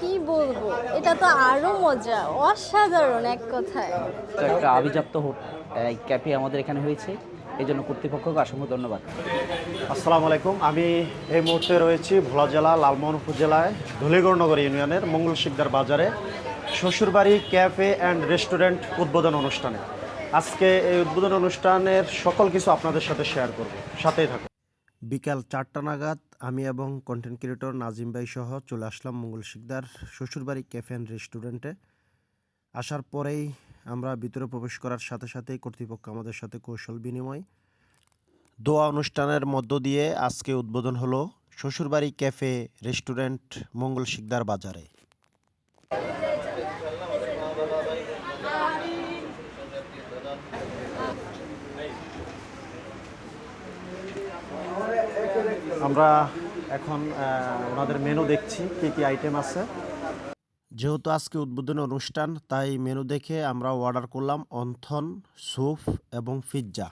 কি বলব? এটা তো আরও মজা অসাধারণ এক কথায়। তো একটা আভিজাত্য ক্যাফে আমাদের এখানে হয়েছে। এই জন্য কর্তৃপক্ষকে অসংখ্য ধন্যবাদ। আসসালামু আলাইকুম। আমি এই মুহূর্তে রয়েছি ভোলা জেলা লালমোহন উপজেলায় ধুলিগড়নগর ইউনিয়নের মঙ্গল শিকদার বাজারে শ্বশুরবাড়ি ক্যাফে অ্যান্ড রেস্টুরেন্ট উদ্বোধন অনুষ্ঠানে। আজকে এই উদ্বোধন অনুষ্ঠানের সকল কিছু আপনাদের সাথে শেয়ার করব। সাথেই থাকুন। বিকাল চারটা নাগাদ আমি এবং কন্টেন্ট ক্রিয়েটর নাজিম ভাই সহ চলে আসলাম মঙ্গল শিকদার শ্বশুরবাড়ি ক্যাফে অ্যান্ড রেস্টুরেন্টে আসার পরেই আমরা ভিতরে প্রবেশ করার সাথে সাথেই কর্তৃপক্ষ আমাদের সাথে কৌশল বিনিময়। দোয়া অনুষ্ঠানের মধ্য দিয়ে আজকে উদ্বোধন হলো শ্বশুরবাড়ি ক্যাফে রেস্টুরেন্ট মঙ্গল শিকদার বাজারে। আমরা এখন ওনাদের মেনু দেখছি কি কি আইটেম আছে। যেহেতু আজকে উদ্বোধনী অনুষ্ঠান তাই মেনু দেখে আমরা অর্ডার করলাম অন্থন স্যুপ এবং পিৎজা।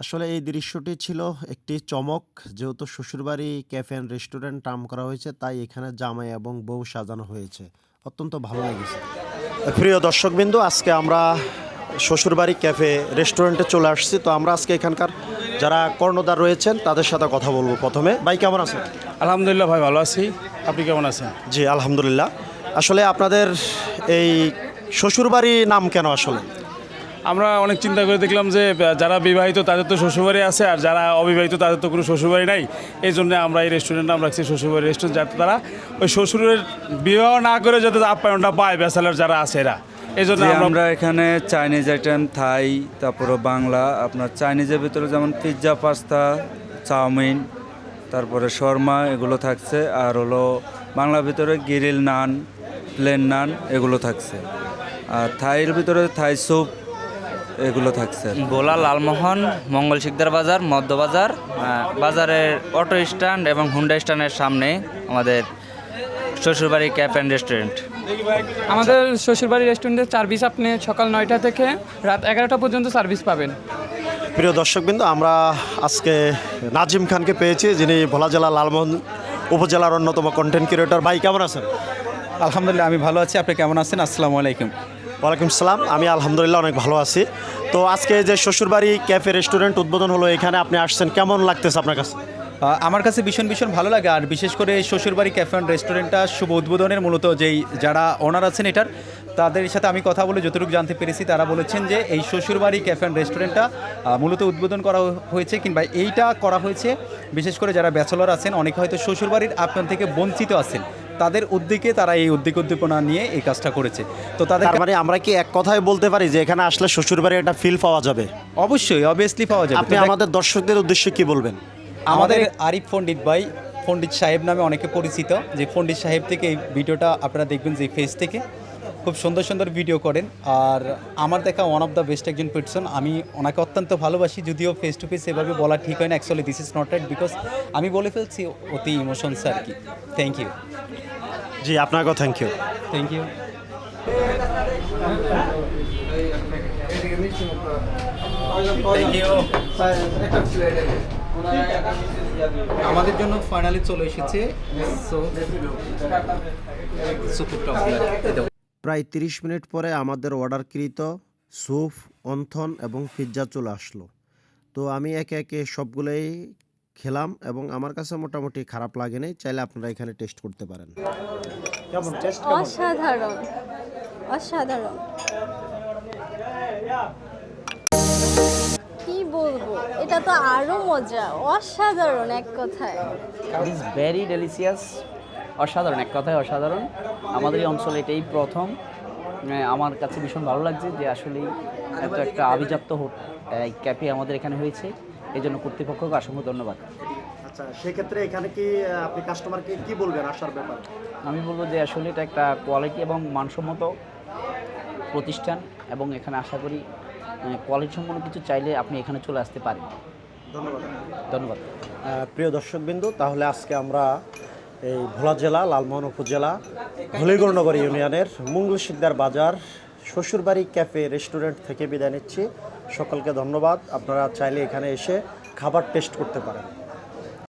আসলে এই দৃশ্যটি ছিল একটি চমক। যেহেতু শ্বশুরবাড়ি ক্যাফে অ্যান্ড রেস্টুরেন্ট নাম করা হয়েছে তাই এখানে জামাই এবং বউ সাজানো হয়েছে। অত্যন্ত ভালো লেগেছে। প্রিয় দর্শকবিন্দু আজকে আমরা শ্বশুরবাড়ি ক্যাফে রেস্টুরেন্টে চলে আসছি। তো আমরা আজকে এখানকার যারা কর্ণদার রয়েছেন তাদের সাথে কথা বলব প্রথমে। ভাই কেমন আছেন? আলহামদুলিল্লাহ ভাই ভালো আছি। আপনি কেমন আছেন? জি আলহামদুলিল্লাহ। আসলে আপনাদের এই শ্বশুরবাড়ি নাম কেন আসলে? আমরা অনেক চিন্তা করে দেখলাম যে যারা বিবাহিত তাদের তো শ্বশুরবাড়ি আছে আর যারা অবিবাহিত তাদের তো কোনো শ্বশুরবাড়ি নাই। এই জন্য আমরা এই রেস্টুরেন্ট নাম রাখছি শ্বশুরবাড়ি রেস্টুরেন্ট যাতে তারা ওই শ্বশুরের বিবাহ না করে যাতে আপ্যায়নটা পায় ব্যাচেলার যারা আছে এরা। এই আমরা আমরা এখানে চাইনিজ আইটেম থাই তারপরে বাংলা আপনার চাইনিজের ভিতরে যেমন পিৎজা পাস্তা চাউমিন তারপরে শর্মা এগুলো থাকছে আর হলো বাংলার ভিতরে গিরিল নান প্লেন নান এগুলো থাকছে। আর থাইয়ের ভিতরে থাই স্যুপ এগুলো থাকছে। ভোলা লালমোহন মঙ্গল শিকদার বাজার মধ্য বাজার বাজারের অটো স্ট্যান্ড এবং হুন্ডা স্ট্যান্ডের সামনে আমাদের শ্বশুরবাড়ি ক্যাফ অ্যান্ড রেস্টুরেন্ট? আমাদের শ্বশুরবাড়ি রেস্টুরেন্টের সার্ভিস আপনি সকাল নয়টা থেকে রাত এগারোটা পর্যন্ত সার্ভিস পাবেন। প্রিয় দর্শকবৃন্দ আমরা আজকে নাজিম খানকে পেয়েছি যিনি ভোলা জেলা লালমোহন উপজেলার অন্যতম কন্টেন্ট ক্রিয়েটর ভাই কেমন আছেন? আলহামদুলিল্লাহ আমি ভালো আছি। আপনি কেমন আছেন? আসসালামু আলাইকুম। ওয়ালাইকুম সালাম। আমি আলহামদুলিল্লাহ অনেক ভালো আছি। তো আজকে যে শ্বশুরবাড়ি ক্যাফে রেস্টুরেন্ট উদ্বোধন হলো এখানে আপনি আসছেন কেমন লাগতেছে আপনার কাছে? আমার কাছে ভীষণ ভীষণ ভালো লাগে। আর বিশেষ করে শ্বশুরবাড়ি ক্যাফে অ্যান্ড রেস্টুরেন্টটা শুভ উদ্বোধনের মূলত যেই যারা ওনার আছেন এটার তাদের সাথে আমি কথা বলে যতটুকু জানতে পেরেছি তারা বলেছেন যে এই শ্বশুরবাড়ি ক্যাফে অ্যান্ড রেস্টুরেন্টটা মূলত উদ্বোধন করা হয়েছে কিংবা এইটা করা হয়েছে। বিশেষ করে যারা ব্যাচেলর আছেন অনেকে হয়তো শ্বশুরবাড়ির আপনার থেকে বঞ্চিত আছেন। তাদের উদ্যোগে তারা এই উদ্যোগ উদ্দীপনা নিয়ে এই কাজটা করেছে। তো তাদের মানে আমরা কি এক কথায় বলতে পারি যে এখানে আসলে শ্বশুরবাড়ি একটা ফিল পাওয়া যাবে? অবশ্যই অবভিয়াসলি পাওয়া যাবে। আপনি আমাদের দর্শকদের উদ্দেশ্যে কি বলবেন? আমাদের আরিফ পণ্ডিত ভাই পণ্ডিত সাহেব নামে অনেকে পরিচিত। যে পণ্ডিত সাহেব থেকে এই ভিডিওটা আপনারা দেখবেন যে ফেস থেকে। খুব সুন্দর সুন্দর ভিডিও করেন। আর আমার দেখা ওয়ান অফ দ্য বেস্ট একজন পার্সন আমি ওনাকে অত্যন্ত ভালোবাসি যদিও ফেস টু ফেস এভাবে বলা ঠিক হয় না। Actually this is not right because আমি বলে ফেলছি অতি ইমোশনস আর কি। থ্যাংক ইউ জি আপনাকেও থ্যাংক ইউ থ্যাংক ইউ আমাদের জন্য ফাইনালি চলে এসেছে প্রায় তিরিশ মিনিট পরে আমাদের অর্ডারকৃত স্যুপ অন্থন এবং পিৎজা চলে আসলো। তো আমি একে একে সবগুলোই খেলাম এবং আমার কাছে মোটামুটি খারাপ লাগে লাগেনি চাইলে আপনারা এখানে টেস্ট করতে পারেন। কেমন? টেস্ট অসাধারণ। অসাধারণ। বলব? এটা তো আরও মজা অসাধারণ এক কথায়। ইজ ভেরি ডেলিসিয়াস অসাধারণ এক কথায় অসাধারণ। আমাদের এই অঞ্চলে এটাই প্রথম। আমার কাছে ভীষণ ভালো লাগছে যে আসলে এত একটা আভিজাত্য ক্যাফে আমাদের এখানে হয়েছে। এই জন্য কর্তৃপক্ষকে অসংখ্য ধন্যবাদ। আচ্ছা সেক্ষেত্রে এখানে কি আপনি কাস্টমারকে কি বলবেন আসার ব্যাপারে? আমি বলব যে আসলে এটা একটা কোয়ালিটি এবং মানসম্মত প্রতিষ্ঠান এবং এখানে আশা করি কোয়ালিটি সম্পন্ন কিছু চাইলে আপনি এখানে চলে আসতে পারেন। ধন্যবাদ। ধন্যবাদ। প্রিয় দর্শকবিন্দু তাহলে আজকে আমরা এই ভোলা জেলা লালমোহন উপজেলা হলিগড়নগর ইউনিয়নের মঙ্গল সিদ্ধার বাজার শ্বশুরবাড়ি ক্যাফে রেস্টুরেন্ট থেকে বিদায় নিচ্ছি। সকলকে ধন্যবাদ। আপনারা চাইলে এখানে এসে খাবার টেস্ট করতে পারেন।